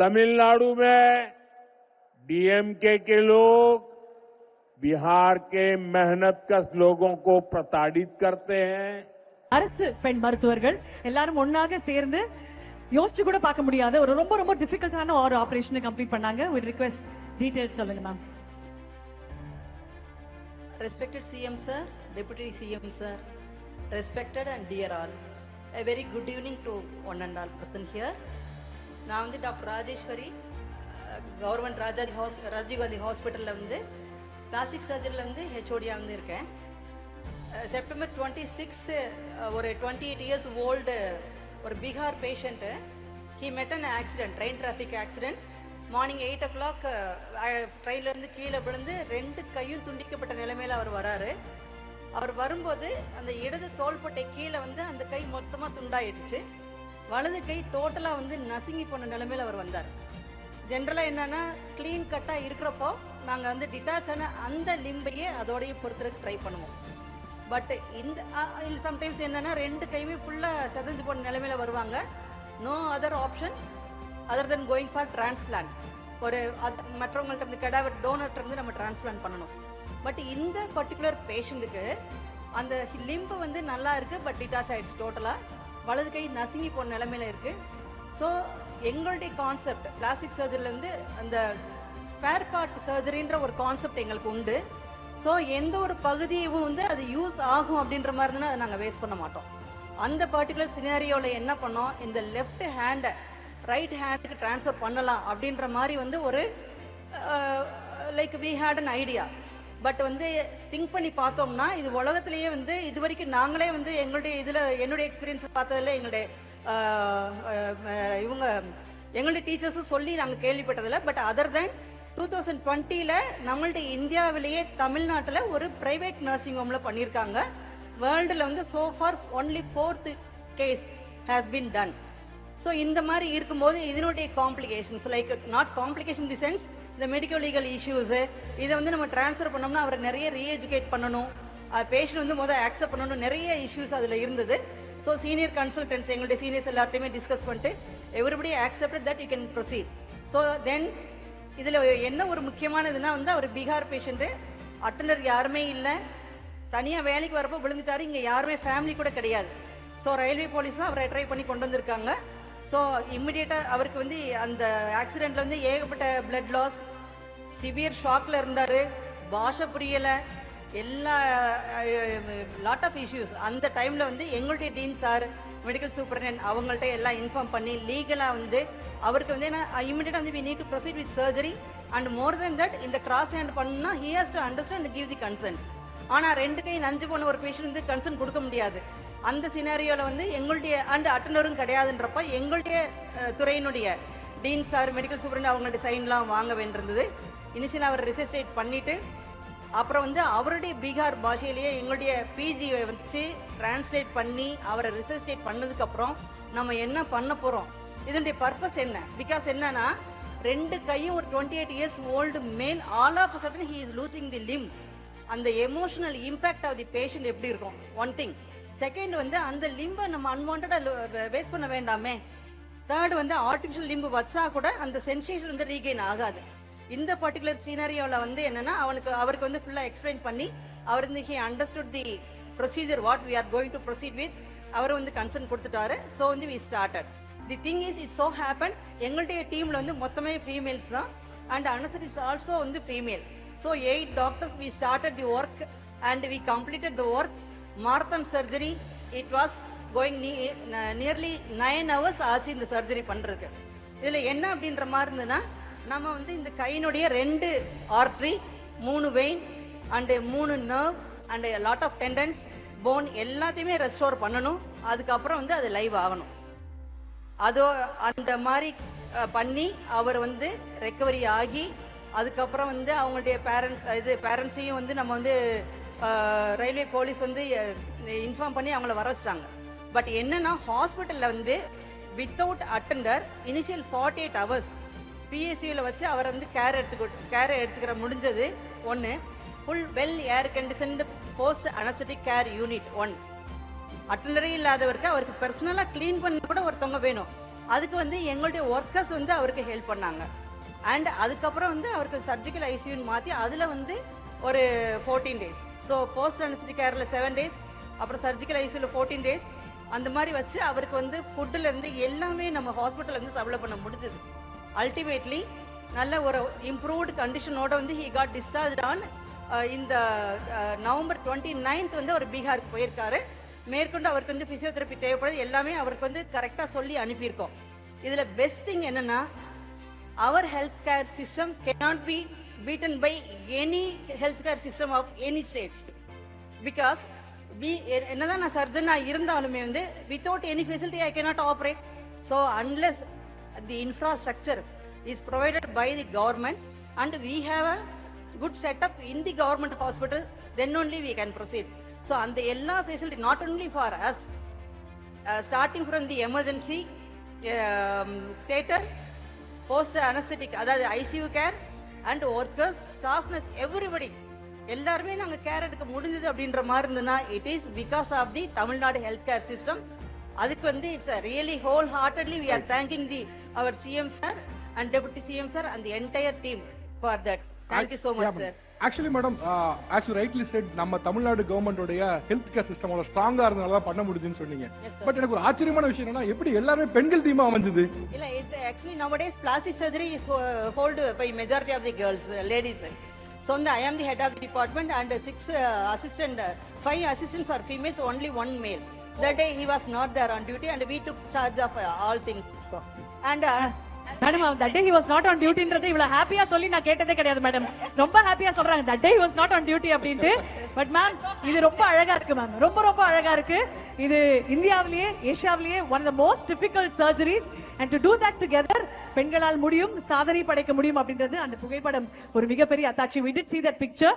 तमिलनाडु में डीएमके के लोग बिहार के मेहनतकश लोगों को प्रताड़ित करते हैं அரசு பெண் மருத்துவர்கள் எல்லாரும் ஒண்ணாக சேர்ந்து யோசிச்சு கூட பார்க்க முடியாத ஒரு ரொம்ப ரொம்ப டிஃபிகல்ட்டான ஒரு ஆபரேஷனை கம்ப்ளீட் பண்ணாங்க ஒரு ரிக்வெஸ்ட் டீடைல்ஸ் சொல்லுங்க ma'am Respected CM sir, Deputy CM sir, respected and dear all, a very good evening to one and all present here. நான் வந்து doctor Rajeshwari government Rajaji has Rajiv Gandhi ஹாஸ்பிட்டலில் வந்து பிளாஸ்டிக் சர்ஜரியில் வந்து ஹெச்ஓடியாக வந்து இருக்கேன். செப்டம்பர் டுவெண்ட்டி சிக்ஸ் ஒரு டுவெண்ட்டி எயிட் இயர்ஸ் ஓல்டு ஒரு Bihar patient he met an accident train traffic accident morning eight o'clock ட்ரெயின்லேருந்து கீழே விழுந்து ரெண்டு கையும் துண்டிக்கப்பட்ட நிலைமையில் அவர் வராரு. அவர் வரும்போது அந்த இடது தோள்பட்டை கீழே வந்து அந்த கை மொத்தமாக துண்டாயிடுச்சு. வலது கை டோட்டலாக வந்து நசுங்கி போன நிலைமையில் அவர் வந்தார். ஜென்ரலாக என்னன்னா க்ளீன் கட்டாக இருக்கிறப்போ நாங்கள் வந்து டிட்டாச் ஆன அந்த லிம்பையே அதோடையே பொறுத்துறதுக்கு ட்ரை பண்ணுவோம். பட் இந்த சம்டைம்ஸ் என்னன்னா ரெண்டு கையுமே ஃபுல்லாக செதஞ்சு போன நிலைமையில் வருவாங்க. No other option other than going for transplant ஒரு அது மற்றவங்கள்ட்ட இருந்து கெடாவர் டோனர்ட்ட இருந்து நம்ம டிரான்ஸ்பிளான்ட் பண்ணணும். பட் இந்த பர்டிகுலர் பேஷண்ட்டுக்கு அந்த லிம்பு வந்து நல்லா இருக்குது பட் டிட்டாச் ஆகிடுச்சு டோட்டலாக வலது கை நசுங்கி போன நிலமையில இருக்கு. ஸோ எங்களுடைய கான்செப்ட் பிளாஸ்டிக் சர்ஜரியில் வந்து அந்த ஸ்பேர் பார்ட் சர்ஜரின்ற ஒரு கான்செப்ட் எங்களுக்கு உண்டு. ஸோ எந்த ஒரு பகுதியும் வந்து அது யூஸ் ஆகும் அப்படின்ற மாதிரி இருந்தால் அதை நாங்கள் வேஸ்ட் பண்ண மாட்டோம். அந்த பர்டிகுலர் சினாரியோவில் என்ன பண்ணோம்? இந்த லெஃப்ட் ஹேண்டை ரைட் ஹேண்டுக்கு ட்ரான்ஸ்ஃபர் பண்ணலாம் அப்படின்ற மாதிரி வந்து ஒரு like we had an idea but வந்து திங்க் பண்ணி பார்த்தோம்னா இது உலகத்திலேயே வந்து இது வரைக்கும் நாங்களே வந்து எங்களுடைய இதில் என்னுடைய எக்ஸ்பீரியன்ஸ் பார்த்ததில்ல எங்களுடைய இவங்க எங்களுடைய டீச்சர்ஸும் சொல்லி நாங்கள் கேள்விப்பட்டதில்ல. But other than two thousand டுவெண்ட்டியில் நம்மளுடைய இந்தியாவிலேயே தமிழ்நாட்டில் ஒரு ப்ரைவேட் நர்சிங் ஹோமில் பண்ணியிருக்காங்க. வேர்ல்டில் வந்து so far only fourth case has been done so இந்த மாதிரி இருக்கும்போது இதனுடைய complications like not complication the sense இந்த மெடிக்கல் லீகல் இஷ்யூஸு இதை வந்து நம்ம ட்ரான்ஸ்ஃபர் பண்ணோம்னா அவரை நிறைய ரீஎஜுகேட் பண்ணணும். பேஷண்ட் வந்து முதல் ஆக்செப்ட் பண்ணணும். நிறைய இஷ்யூஸ் அதில் இருந்தது. ஸோ சீனியர் கன்சல்டன்ஸ் எங்களுடைய சீனியர்ஸ் எல்லார்ட்டையுமே டிஸ்கஸ் பண்ணிட்டு everybody accepted that you can proceed so then இதில் என்ன ஒரு முக்கியமானதுன்னா வந்து அவர் பீகார் பேஷண்ட்டு அட்டண்டர் யாருமே இல்லை. தனியாக வேலைக்கு வரப்போ விழுந்துட்டாரு. இங்கே யாருமே ஃபேமிலி கூட கிடையாது. ஸோ ரயில்வே போலீஸ் தான் அவரை ட்ரை பண்ணி கொண்டு வந்திருக்காங்க. ஸோ இம்மிடியேட்டாக அவருக்கு வந்து அந்த ஆக்சிடெண்ட்டில் வந்து ஏகப்பட்ட பிளட் லாஸ் சிவியர் ஷாக்ல இருந்தார். பாஷை புரியலை. எல்லா லாட் ஆஃப் இஷ்யூஸ் அந்த டைமில் வந்து எங்களுடைய டீம் சார் மெடிக்கல் சூப்பர்டென்ட் அவங்கள்ட்ட எல்லாம் இன்ஃபார்ம் பண்ணி லீகலாக வந்து அவருக்கு வந்து என்ன இமிடியேட்டாக வந்து we need to proceed with surgery and more then that இந்த கிராஸ் ஹேண்ட் பண்ணால் he has to understand give the concern ஆனால் ரெண்டு கை நஞ்சு போன ஒரு பேஷண்ட் வந்து கன்சர்ன் கொடுக்க முடியாது. அந்த சினாரியோவில் வந்து எங்களுடைய அண்ட் அட்டனரும் கிடையாதுன்றப்ப எங்களுடைய துறையினுடைய டீன் சார் மெடிக்கல் சூப்பரண்ட் அவங்களுடைய சைன்லாம் வாங்க வேண்டியிருந்தது. இனிஷியல் அவர் ரிசர்ச் பண்ணிட்டு அப்புறம் வந்து அவருடைய பீகார் பாஷையிலேயே எங்களுடைய பிஜியை வச்சு டிரான்ஸ்லேட் பண்ணி அவரை ரிசர்ச் பண்ணதுக்கப்புறம் நம்ம என்ன பண்ண போகிறோம் இதனுடைய பர்பஸ் என்ன? பிகாஸ் என்னன்னா ரெண்டு கையும் ஒரு twenty eight years old male all of sudden he is losing the limb அந்த emotional impact of the patient எப்படி இருக்கும்? ஒன் திங் செகண்ட் வந்து அந்த லிம்பை நம்ம அன்வான்டாக வேஸ்ட் பண்ண வேண்டாமே. தேர்ட் வந்து ஆர்டிஃபிஷியல் லிம்பு வச்சா கூட அந்த சென்சேஷன் வந்து ரீகெயின் ஆகாது. இந்த பர்டிகுலர் சீனரியோவில் வந்து என்னன்னா அவனுக்கு அவருக்கு வந்து ஃபுல்லாக எக்ஸ்பிளைன் பண்ணி அவர் வந்து he understood the procedure what we are going to proceed with அவர் வந்து கன்சர்ன் கொடுத்துட்டாரு. ஸோ வந்து we started the thing is it so happen எங்களுடைய டீமில் வந்து மொத்தமே ஃபீமேல்ஸ் தான். அண்ட் அனசரிஸ் ஆல்சோ வந்து female so eight doctors we started the work and we completed the work marathon surgery. It was going nearly nine hours ஆச்சு இந்த surgery பண்ணுறதுக்கு இதில் என்ன அப்படின்ற மாதிரி இருந்ததுன்னா நம்ம வந்து இந்த கையினுடைய ரெண்டு ஆர்ட்ரி மூணு வெயின் அண்டு மூணு nerve and lot of tendons bone எல்லாத்தையுமே ரெஸ்டோர் பண்ணணும். அதுக்கப்புறம் வந்து அது லைவ் ஆகணும். அதோ அந்த மாதிரி பண்ணி அவர் வந்து ரெக்கவரி ஆகி அதுக்கப்புறம் வந்து அவங்களுடைய பேரண்ட்ஸ் இது பேரண்ட்ஸையும் வந்து நம்ம வந்து ரயில்வே போலீஸ் வந்து இன்ஃபார்ம் பண்ணி அவங்கள வர வச்சிட்டாங்க. பட் என்னன்னா ஹாஸ்பிட்டலில் வந்து without attender initial forty eight hours பிஎஸ்சியில் வச்சு அவரை வந்து கேர் எடுத்துக்க கேர் எடுத்துக்கிற முடிஞ்சது ஒன்று full well air conditioned post anaesthetic care unit one அட்டண்டரே இல்லாதவருக்கு அவருக்கு பர்சனலாக க்ளீன் பண்ண கூட ஒருத்தவங்க வேணும். அதுக்கு வந்து எங்களுடைய ஒர்க்கர்ஸ் வந்து அவருக்கு ஹெல்ப் பண்ணாங்க. அண்ட் அதுக்கப்புறம் வந்து அவருக்கு சர்ஜிக்கல் ஐசியூன்னு மாற்றி அதில் வந்து ஒரு fourteen days so post anaesthesia கேரில் seven days அப்புறம் சர்ஜிக்கல் ஐசியூவில் ஃபோர்டீன் டேஸ் அந்த மாதிரி வச்சு அவருக்கு வந்து ஃபுட்டுலேருந்து எல்லாமே நம்ம ஹாஸ்பிட்டல் வந்து சப்ளை பண்ண முடிஞ்சது. அல்டிமேட்லி நல்ல ஒரு இம்ப்ரூவ்டு கண்டிஷனோட வந்து ஹி காட் டிஸ்சார்ஜ் ஆன் இந்த நவம்பர் டுவெண்ட்டி நைன்த் வந்து அவர் பீகாருக்கு போயிருக்காரு. மேற்கொண்டு அவருக்கு வந்து ஃபிசியோதெரப்பி தேவைப்படுது. எல்லாமே அவருக்கு வந்து கரெக்டாக சொல்லி அனுப்பியிருக்கோம். இதில் பெஸ்ட் திங் என்னென்னா அவர் health care system cannot be beaten by any health care system of any states because we என்னதான் நான் சர்ஜனாக இருந்தாலுமே வந்து without any facility I cannot operate so unless the infrastructure is provided by the government and we have a good setup in the government hospital then only we can proceed. So அந்த எல்லா facility not only for us uh, starting from the emergency um, theater, post anesthetic, அதாவது ICU care and workers staff nurse everybody எல்லாருமே நாங்கள் care எடுக்க முடிஞ்சது அப்படின்ற மாதிரி இருந்ததுன்னா it is because of the Tamil Nadu health care system அதுக்கு வந்து it's really wholeheartedly we are thanking the our CM sir and deputy CM sir and entire team for that thank you so much sir actually madam as you rightly said நம்ம தமிழ்நாடு கவர்மெண்டோடைய health care system அவ்வளவு ஸ்ட்ராங்கா இருந்தனால தான் பண்ண முடிஞ்சுன்னு சொன்னீங்க. But எனக்கு ஒரு ஆச்சரியமான விஷயம் என்னன்னா எப்படி எல்லாருமே பெண்கள் டீமா அமைஞ்சது? இல்ல it's actually nowadays plastic surgery is hold by majority of the girls ladies so வந்து I am the head of department and six assistant five assistants are females only one male that day he was not there on duty and we took charge of all things and madam that day he was not on டியூட்டின்றது இவ்வளவு ஹாப்பியா சொல்லி நான் கேட்டதே கிடையாது madam ரொம்ப ஹாப்பியா சொல்றாங்க. That day was not on duty அப்படின்ட்டு. பட் மேம் இது ரொம்ப அழகா இருக்கு மேம் ரொம்ப ரொம்ப அழகா இருக்கு. இது இந்தியாவிலேயே ஏஷியாவிலேயே one of the most difficult surgeries and to do that together பெண்களால் முடியும் சாதனை படைக்க முடியும் அப்படின்றது அந்த புகைப்படம் ஒரு மிகப்பெரிய அத்தாட்சி. விட் did சி that பிக்சர்